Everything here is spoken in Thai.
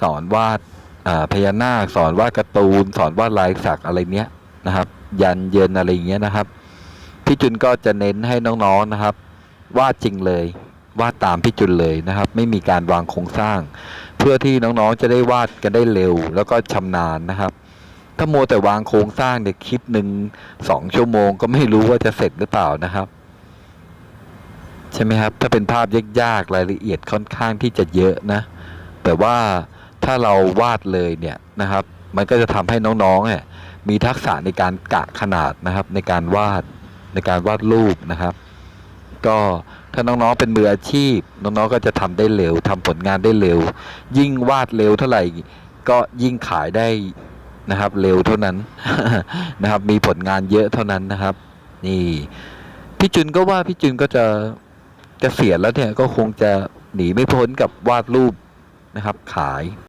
สอนวาดพญานาคสอนวาดการ์ตูน สอนวาดลายสักอะไรเนี้ยนะครับ ยันเยินอะไรเงี้ยนะครับพี่จุนก็จะเน้นให้น้องๆนะครับ วาดจริงเลยวาดตามพี่จุนเลยนะครับ ไม่มีการวางโครงสร้าง เพื่อที่น้องๆจะได้วาดกันได้เร็ว แล้วก็ชำนาญนะครับ ถ้าโมแต่วางโครงสร้างเนี่ยคลิปหนึ่งสองชั่วโมงก็ไม่รู้ว่าจะเสร็จหรือเปล่านะครับ ใช่ไหมครับ ถ้าเป็นภาพยากๆรายละเอียดค่อนข้างที่จะเยอะนะ แต่ว่า ถ้าเราวาดเลยเนี่ยนะครับ มันก็จะทำให้น้องๆเนี่ยมีทักษะในการกะขนาดนะครับ ในการวาดในการวาดรูปนะครับ ก็ถ้าน้องๆเป็นมืออาชีพ น้องๆก็จะทำได้เร็วทำผลงานได้เร็ว ยิ่งวาดเร็วเท่าไหร่ก็ยิ่งขายได้นะครับ เร็วเท่านั้นนะครับ มีผลงานเยอะเท่านั้นนะครับ นี่พี่จุนก็ว่าพี่จุนก็จะจะเกษียแล้วเนี่ยก็คงจะหนีไม่พ้นกับวาดรูปนะครับขาย